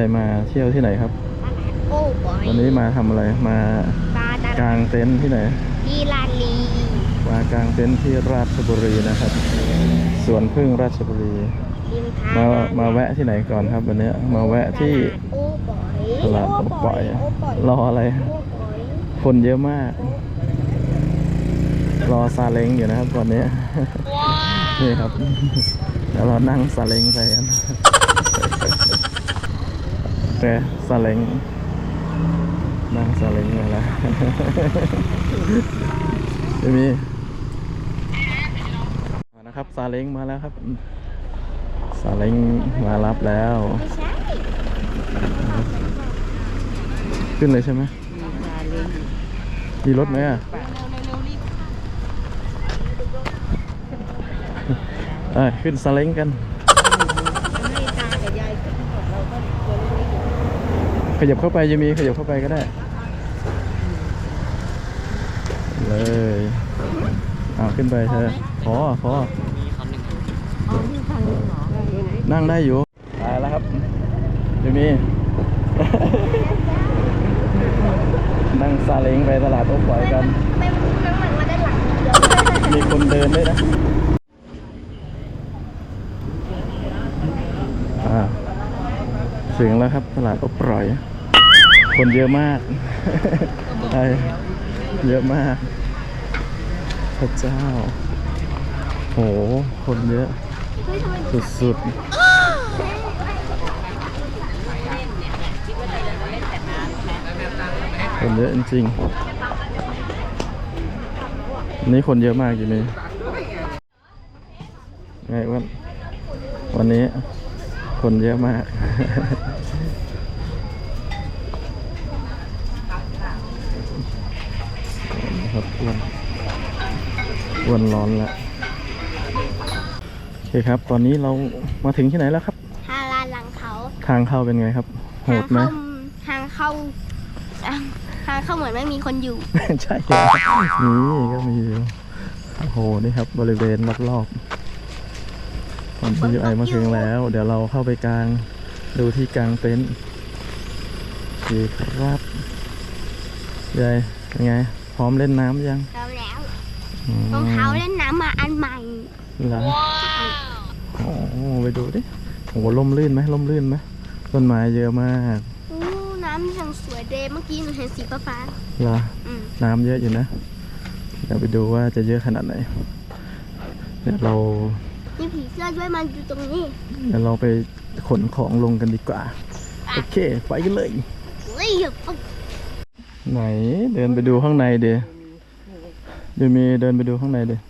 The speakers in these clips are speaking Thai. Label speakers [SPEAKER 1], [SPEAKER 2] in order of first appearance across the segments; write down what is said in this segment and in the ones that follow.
[SPEAKER 1] ย
[SPEAKER 2] วันนี้ยูไอมาเที่ยวที่ไหนครับ
[SPEAKER 1] ตลาดโก้บอย
[SPEAKER 2] วันนี้มาทำอะไรมา
[SPEAKER 1] ปลาต
[SPEAKER 2] ก
[SPEAKER 1] ลาดา
[SPEAKER 2] งเต็นท์ที่ไหน
[SPEAKER 1] ดีลาลี
[SPEAKER 2] มากางเต็นท์ที่ราชบุรีนะครับสวนพึ่งราชบุรี
[SPEAKER 1] ริมทาง
[SPEAKER 2] มามาแวะที่ไหนก่อนครับวันนี้มาแวะที่
[SPEAKER 1] ตลาดโก้บอย
[SPEAKER 2] ตลาดโอปอย
[SPEAKER 1] โบอย
[SPEAKER 2] รออะไร
[SPEAKER 1] โก้บอย
[SPEAKER 2] คนเยอะมาก รอซาเล้งอยู่นะครับตอนนี้นี่ครับเดี๋ยวเรานั่งซาเล้งไปกัน น่ซาเล้งนั่งซาเล้งมาแล้วไม่มีนะครับซาเล้งมาแล้วครับซาเล้งมารับแล้ว ขึ้นเลยใช่ไหมมีรถไหมอะเอ้ยขึ้นซาเล้งกัน ขยับเข้าไปจะมีขยับเข้าไปก็ได้ เลยเอาขึ้นไปเธอพอพอนั่งได้อยู่ตายแล้วครับจะมี นั่งซาเล้งไปตลาดโอ๊ปล่อยกัน
[SPEAKER 1] ไม่ไม่เหมือนว่าด้านหลังเดียว
[SPEAKER 2] มีคนเดินด้วยนะอ่าถึงแล้วครับตลาดอบปล่อย คนเยอะมากใช่เยอะมาก พระเจ้า โห คนเยอะ สุดๆ คนเยอะจริงๆนี่คนเยอะมากอยู่นี่ไงอ้วันวันนี้คนเยอะมาก ครับอ้วนอ้วนร้อนแล้วโอเคครับ ตอนนี้เรามาถึงที่ไหนแล้วครับ
[SPEAKER 1] ฮาลานหลังเขา
[SPEAKER 2] ทางเข้าเป็นไงครับโห
[SPEAKER 1] ทาง
[SPEAKER 2] ดไหม
[SPEAKER 1] เข้าทางเข้าอะทางเข้าเหมือนไม่มีคนอยู่
[SPEAKER 2] ใช่ครับนี่ก็มีอยู่โอ้โหนี่ครับ บริเวณรอบๆตอนที่ไอมาถึงแล้ว เดี๋ยวเราเข้าไปกลางดูที่กลางเต็นท์โอเคครับยายเป็นไง พร้อมเล่นน้ำยัง
[SPEAKER 1] แล้วแล้ว
[SPEAKER 2] อืม
[SPEAKER 1] รองเท้าเล่นน้ำมาอันใหม่
[SPEAKER 2] เหรอโอ้ไปดูดิโอ้โหล่มลื่นไหมล่มลื่นไหมต้นไม้เยอะมาก
[SPEAKER 1] อู้น้ำยังสวยเดย์เมื่อกี้หนูเห็นสีฟ้า
[SPEAKER 2] เหรอ
[SPEAKER 1] ๆอืม
[SPEAKER 2] น้ำเยอะอยู่นะเดี๋ยวไปดูว่าจะเยอะขนาดไหนเดี๋ยวเรา
[SPEAKER 1] มีผีเสื้อด้วยมันอยู่ตรงนี้
[SPEAKER 2] เดี๋ยวเราไปขนของลงกันดีกว่า โอเค ไปกันเลย
[SPEAKER 1] เฮ้ยปุ๊บ
[SPEAKER 2] ไหนเดินไปดูข้างในเดี๋ยวเดี๋ยวมีเดินไปดูข้างในเดี๋ยว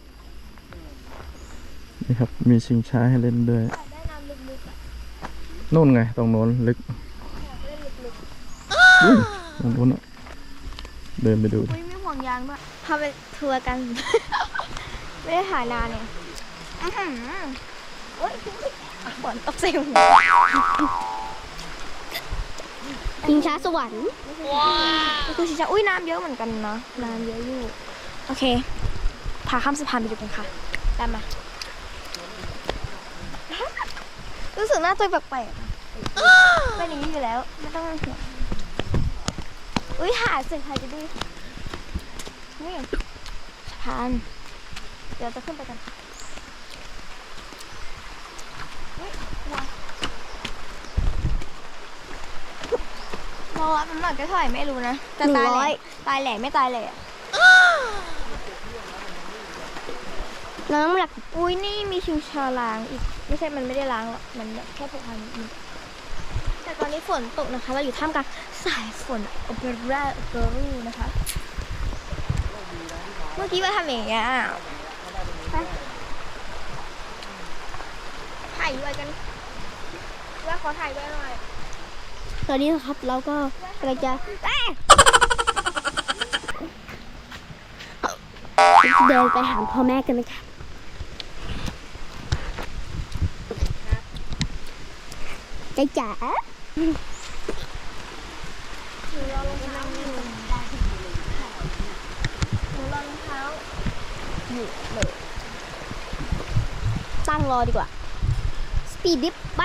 [SPEAKER 2] นี่ครับมีชิงช้าให้เล่นด้วย
[SPEAKER 1] นู่
[SPEAKER 2] นไงตรงโน้นลึกตรงโน้นเดินไปดูดิ
[SPEAKER 1] อุ้ยมีห่วงยางด้วยพาไปทัวร์กัน ไม่ได้ถ่ายนานเนี่ยอื้อหือโอ๊ยฝนตกใส่หัว ชิงช้าสวรรค์
[SPEAKER 3] ก็คือชิชาอุ้ยน้ำเยอะเหมือนกันเนาะน้ำเยอะอยู่โอเคพาข้ามสะพานไปดูกันค่ะตามมา รู้สึกหน้าตัวแปลกๆอะเป็นอย่างนี้อยู่แล้วไม่ต้องห่วงอุ้ยหาดสิใครจะดูนี่สะพานเดี๋ยวจะขึ้นไปกันอุ๊ยกลัว โลอะน้ำหนักจะเท่าไหร่ไม่รู้นะแต่ตายแหล่ตายแหล่ไม่ตายแหล่อะ
[SPEAKER 1] น้ำหลัก
[SPEAKER 3] อุ้ยนี่มีชิวชาล้างอีก ไม่ใช่มันไม่ได้ล้างหรอกมันแบบแค่ผูกพันนิดนึงแต่ตอนนี้ฝนตกนะคะ เราอยู่ท่ามกลางสายฝนโอเปร่าเกรูนะคะ เมื่อกี้มาทำอย่างเงี้ยไปถ่ายด้วยกันว่าขอถ่ายด้วยหน่อย
[SPEAKER 1] ตอนนี้นะครับเราก็กำลังจะเดินไปหาพ่อแม่กันนะคะใจจ๋า
[SPEAKER 3] หนูรอรองเท้าอยู่เท้า
[SPEAKER 1] ตั้งรอดีกว่า สปีดดิฟไป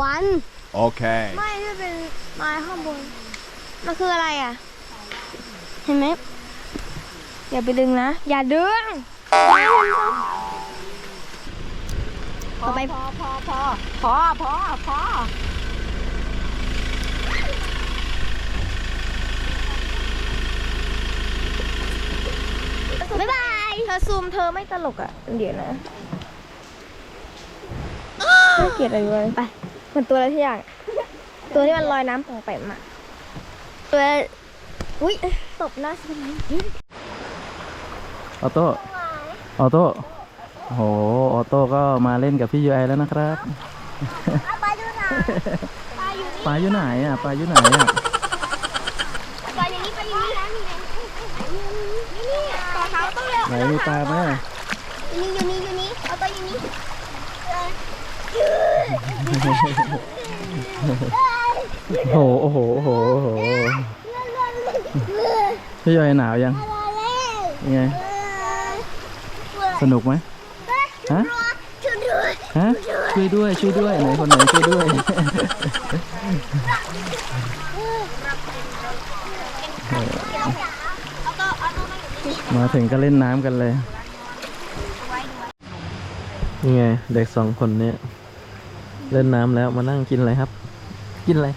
[SPEAKER 3] วัน
[SPEAKER 4] Okay.
[SPEAKER 3] ไม่ที่เป็นไม้ข้างบน มันคืออะไรอะ เห็นไหม อย่าไปดึงนะ อย่าดึงต่อไป
[SPEAKER 1] พอพอพอพอพอพอ
[SPEAKER 3] บ๊ายบาย
[SPEAKER 1] เธอซูมเธอไม่ตลกอะ เดี๋ยวนะ น่าเกลียดอะไรวะไปเหมือนตัวอะไรที่อย่าง ตัวที่มันลอยน้ำปองไปมาตัวอุ้ยตบหน้าฉัน
[SPEAKER 2] ออโต้ ออโต้ โอ้โห ออโต้ก็มาเล่นกับพี่ยูไอแล้วนะครับ
[SPEAKER 3] ปลาอยู่ไหนปลาอยู่นี่
[SPEAKER 2] ปลาอยู่ไหนอะ ปลาอยู่ไหนอะ
[SPEAKER 3] ปลาอยู่นี่ปลาอยู่นี่นี่นี่ต่อเท้าต้องเร็ว
[SPEAKER 2] ไหนมีปลาไหม
[SPEAKER 3] อยู่นี่อยู่นี่อยู่นี่เอาตัวอยู่นี่
[SPEAKER 2] โอ้โหโอ้โหโอ้โหโอ้โหพี่ยูไอหนาวยังยังไง สนุกไหมฮะ
[SPEAKER 3] ช่วยด้วย
[SPEAKER 2] ฮะช่วยด้วยช่วยด้วยไหนคนไหนช่วยด้วยมาถึงก็เล่นน้ำกันเลย นี่ไง เด็กสองคนเนี้ย เล่นน้ำแล้วมานั่งกินอะไรครับ กินอะไร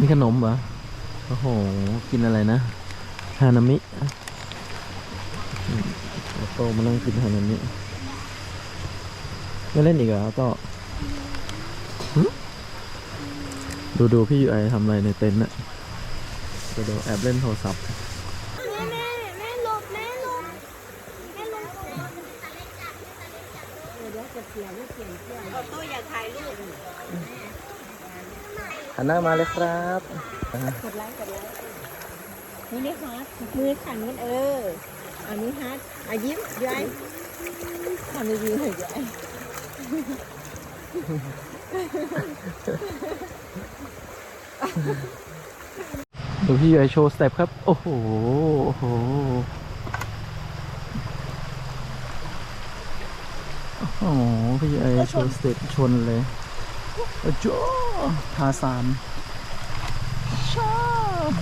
[SPEAKER 2] มีขนมเหรอ โอ้โห กินอะไรนะฮานามิโต้มานั่งกินฮานามิไม่เล่นอีกเหรอโต้ดูดูพี่ยูไอทำอะไรในเต็นท์น่ะดูดูแอบเล่นโทรศัพท์
[SPEAKER 3] แม่แม่แม่หลบแม่หลบแม่หลบ
[SPEAKER 2] หันหน้ามาเลยครับ
[SPEAKER 1] นี่นี่ฮาร์ดมือขันมันเอออันนี้ฮาร์ดอะยิ้มยายทำดีๆหน่อยยาย
[SPEAKER 2] ดูพี่ยูไอโชว์สเต็ปครับ โอ้โหโอ้โห โอ้โหพี่ยูไอโชว์สเต็ปชนเลยโอ้โจทาซานชอบ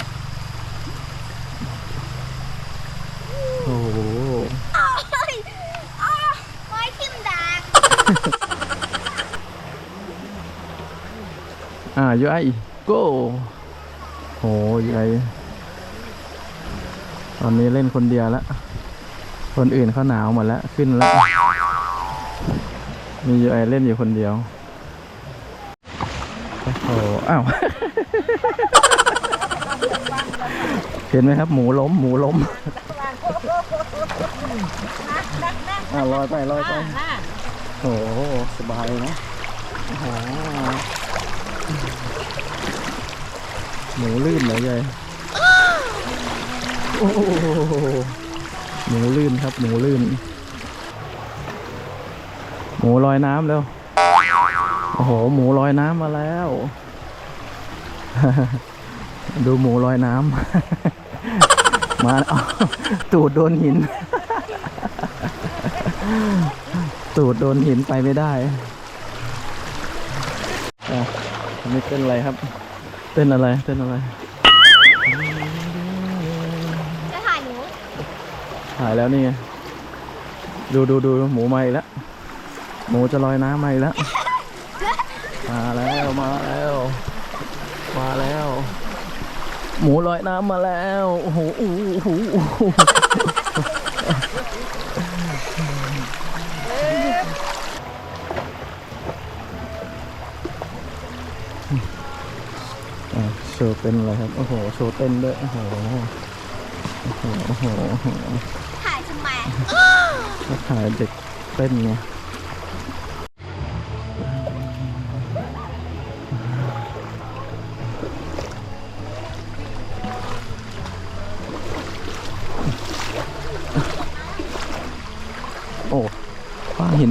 [SPEAKER 2] โอ้โห
[SPEAKER 3] ไม้ทิ่มดาก
[SPEAKER 2] อ่ายูไอโก้โหยูไอตอนนี้เล่นคนเดียวแล้ว คนอื่นเขาหนาวหมดแล้ว ขึ้นแล้ว มียูไอเล่นอยู่คนเดียว โอ้โห อ้าว เห็นไหมครับ หมูล้ม หมูล้มอ่าลอยไปลอยไปโอ้โห สบายนะโอ้โหหมูลื่นเหรอยายโอ้โหหมูลื่นครับ หมูลื่น หมูลอยน้ำแล้ว โอ้โห หมูลอยน้ำมาแล้ว ดูหมูลอยน้ำ มาเอาตูดโดนหิน ตูดโดนหินไปไม่ได้อะอันนี้เต้นอะไรครับ เต้นอะไร เต้นอะไร
[SPEAKER 3] จะถ่ายหนู
[SPEAKER 2] ถ่ายแล้วนี่ไงดูดูดูหมูมาอีกแล้ว หมูจะลอยน้ำมาอีกแล้ว มาแล้วมาแล้ว มาแล้ว หมูลอยน้ำมาแล้วโอ้โหโอ้โหโอ้โหโอ้โหอะโชว์เต้นอะไรครับ โอ้โห โชว์เต้นด้วย โอ้โห โอ้โหโอ้โหโอ้โห
[SPEAKER 3] ถ่ายทำไม
[SPEAKER 2] มาถ่ายเด็กเต้นไง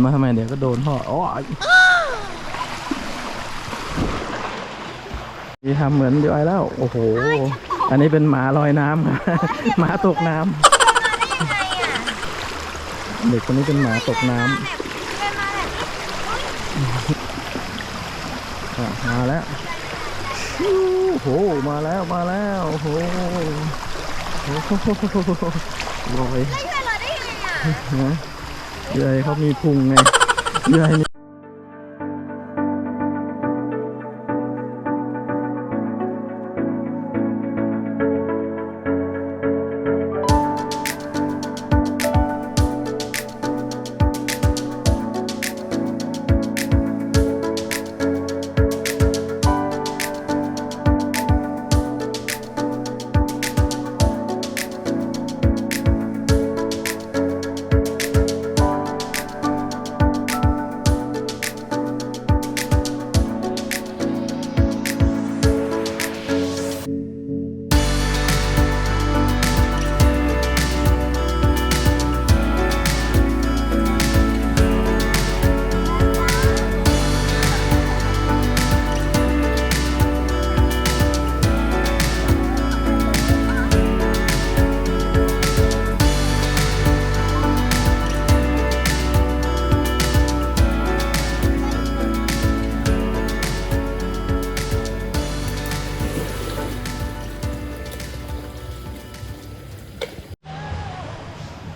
[SPEAKER 2] มาทำไมเดี๋ยวก็โดนพ่ออ๋อนี่ทำเหมือนเดียวไอแล้ว โอ้โห อันนี้เป็นหมาลอยน้ำหมาตกน้ำเด็กคนนี้เป็นหมาตกน้ำ
[SPEAKER 3] มาแล้
[SPEAKER 2] วโอ้โห มาแล้ว มาแล้ว โอ้โหโอ้โหลอย
[SPEAKER 3] ได้ยังไงอะ
[SPEAKER 2] เยื่อเขามีพุงไงเยื่อย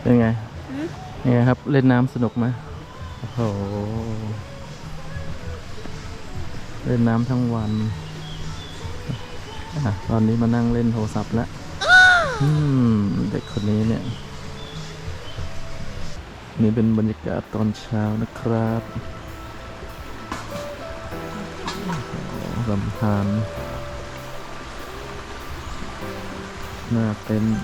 [SPEAKER 2] เป็นไงยังไงครับ เล่นน้ำสนุกไหมโอ้โห เล่นน้ำทั้งวันอะตอนนี้มานั่งเล่นโทรศัพท์แล้วอืมเด็กคนนี้เนี่ย นี่เป็นบรรยากาศตอนเช้านะครับลำธารหน้าเต็นท์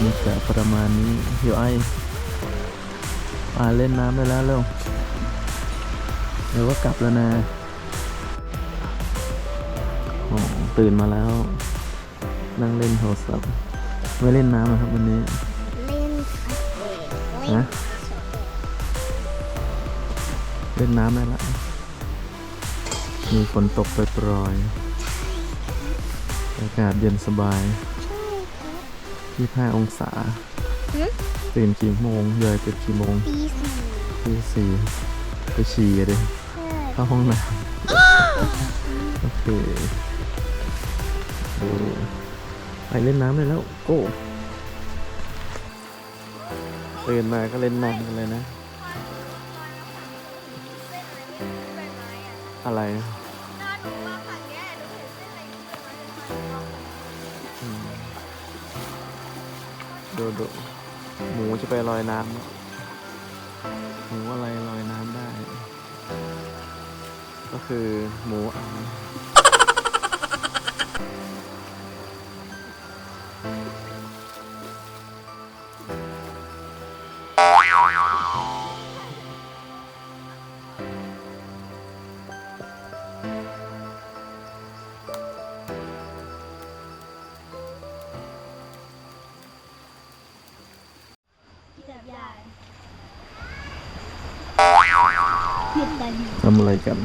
[SPEAKER 2] บรรยากาศประมาณนี้เดี๋ยวไออ่าเล่นน้ำได้แล้วเร็วเดี๋ยวก็กลับแล้วนะโอ้ตื่นมาแล้ว นั่งเล่นโทรศัพท์ไม่เล่นน้ำนะครับวันนี้
[SPEAKER 3] เล่นคาเฟ่
[SPEAKER 2] ฮะเล่นน้ำได้ละมีฝนตกปล่อยๆอากาศเย็นสบาย ที่5องศาตื่นกี่โมงเยยตื่นกี่โมง
[SPEAKER 3] ปีสี่
[SPEAKER 2] ที่สี่ไปฉี่อะดิ
[SPEAKER 3] ใช่
[SPEAKER 2] เข้าห้องน้ำโอเคดูไปเล่นน้ำเลยแล้วโก้ตื่นมาก็เล่นน้ำกันเลยนะ อะไรอื ดูดูหมูจะไปลอยน้ำหมูอะไรลอยน้ำได้ ก็คือหมูอ่า อะไรกัน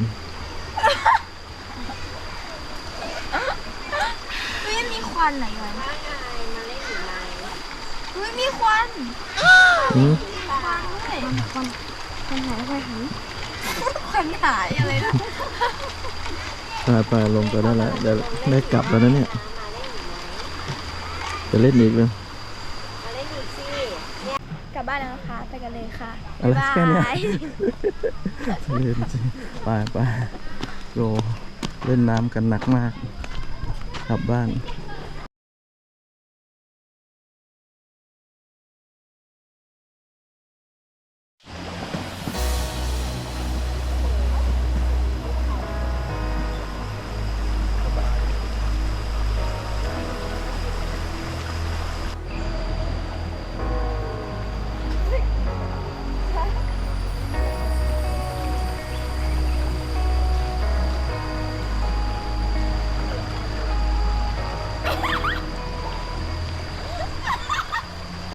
[SPEAKER 3] เฮ้ยมีควันไหนวะเฮ้ยมีควัน
[SPEAKER 2] อืม
[SPEAKER 3] ควันด้วยควันควันหายควันหายควันหายอะไรนะ
[SPEAKER 2] ไปไปลงก็ได้แล้วเดี๋ยวได้กลับแล้วนะเนี่ย จะเล่นอีกเลย
[SPEAKER 3] กลับบ้านแล้วนะคะ ไปกันเลยค่ะ
[SPEAKER 2] อะไร
[SPEAKER 3] บ๊าย
[SPEAKER 2] แค่เนี้ย
[SPEAKER 3] บาย
[SPEAKER 2] เล่นจริงไปไปโยเล่นน้ำกันหนักมาก กลับบ้าน
[SPEAKER 3] บ